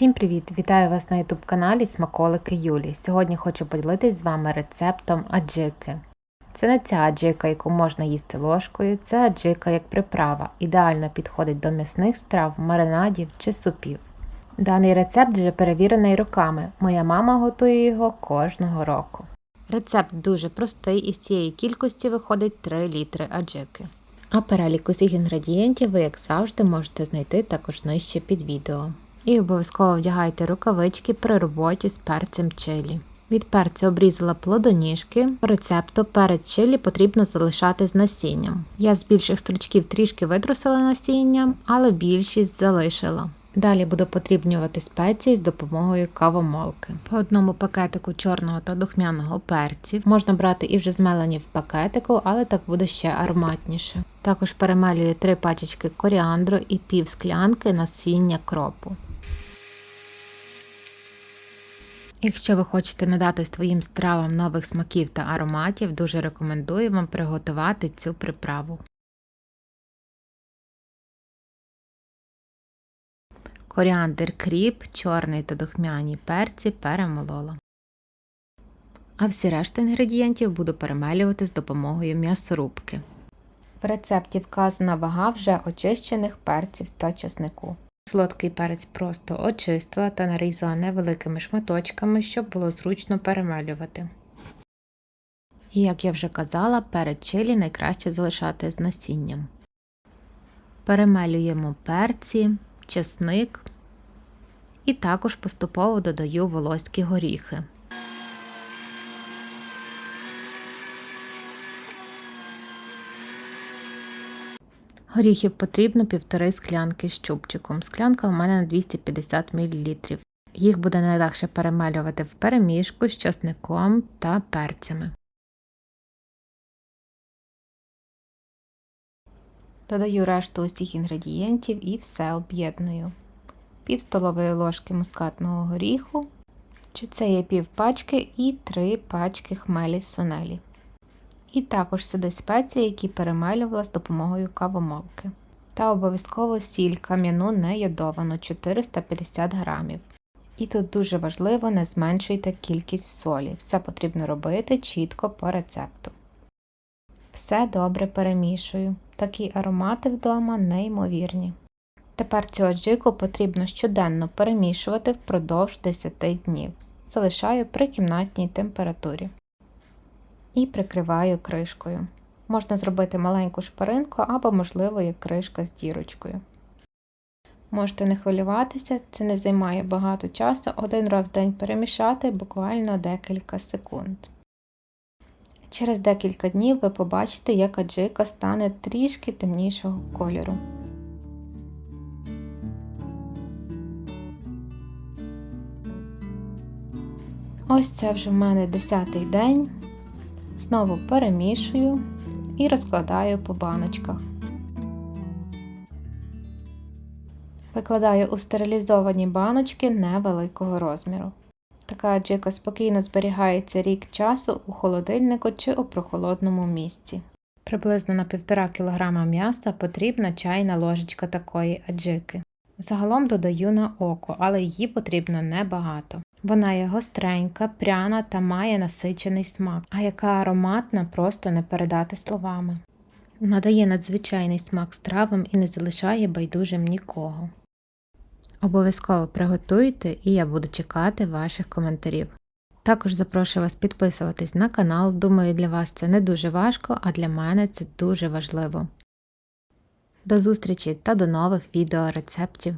Всім привіт! Вітаю вас на YouTube каналі Смаколики Юлі. Сьогодні хочу поділитись з вами рецептом аджики. Це не ця аджика, яку можна їсти ложкою, це аджика як приправа. Ідеально підходить до м'ясних страв, маринадів чи супів. Даний рецепт вже перевірений роками. Моя мама готує його кожного року. Рецепт дуже простий і з цієї кількості виходить 3 літри аджики. А перелік усіх інгредієнтів ви, як завжди, можете знайти також нижче під відео. І обов'язково вдягайте рукавички при роботі з перцем чилі. Від перцю обрізала плодоніжки. По рецепту перець чилі потрібно залишати з насінням. Я з більших стручків трішки видросила насіння, але більшість залишила. Далі буду потрібнювати спеції з допомогою кавомолки. По одному пакетику чорного та духмяного перців можна брати і вже змелені в пакетику, але так буде ще ароматніше. Також перемелюю 3 пачечки коріандру і пів склянки насіння кропу. Якщо ви хочете надати своїм стравам нових смаків та ароматів, дуже рекомендую вам приготувати цю приправу. Коріандр кріп, чорний та духмяні перці перемолола. А всі решта інгредієнтів буду перемелювати з допомогою м'ясорубки. В рецепті вказана вага вже очищених перців та чеснику. Солодкий перець просто очистила та нарізала невеликими шматочками, щоб було зручно перемелювати. І як я вже казала, перед чилі найкраще залишати з насінням. Перемелюємо перці, чесник і також поступово додаю волоські горіхи. Горіхів потрібно півтори склянки з чубчиком. Склянка у мене на 250 мл. Їх буде найлегше перемелювати в перемішку з часником та перцями. Додаю решту усіх інгредієнтів і все об'єдную. Пів столової ложки мускатного горіху, чи це є пів пачки і 3 пачки хмелі сунелі. І також сюди спеції, які перемелювала з допомогою кавомолки. Та обов'язково сіль кам'яну нейодовану 450 грамів. І тут дуже важливо не зменшуйте кількість солі. Все потрібно робити чітко по рецепту. Все добре перемішую. Такі аромати вдома неймовірні. Тепер цю аджику потрібно щоденно перемішувати впродовж 10 днів. Залишаю при кімнатній температурі і прикриваю кришкою. Можна зробити маленьку шпаринку або, можливо, як кришка з дірочкою. Можете не хвилюватися, це не займає багато часу, один раз в день перемішати буквально декілька секунд. Через декілька днів ви побачите, як аджика стане трішки темнішого кольору. Ось це вже в мене 10-й день. Знову перемішую і розкладаю по баночках. Викладаю у стерилізовані баночки невеликого розміру. Така аджика спокійно зберігається рік часу у холодильнику чи у прохолодному місці. Приблизно на 1,5 кг м'яса потрібна чайна ложечка такої аджики. Загалом додаю на око, але її потрібно небагато. Вона є гостренька, пряна та має насичений смак, а яка ароматна просто не передати словами. Надає надзвичайний смак стравам і не залишає байдужим нікого. Обов'язково приготуйте і я буду чекати ваших коментарів. Також запрошую вас підписуватись на канал, думаю, для вас це не дуже важко, а для мене це дуже важливо. До зустрічі та до нових відео рецептів.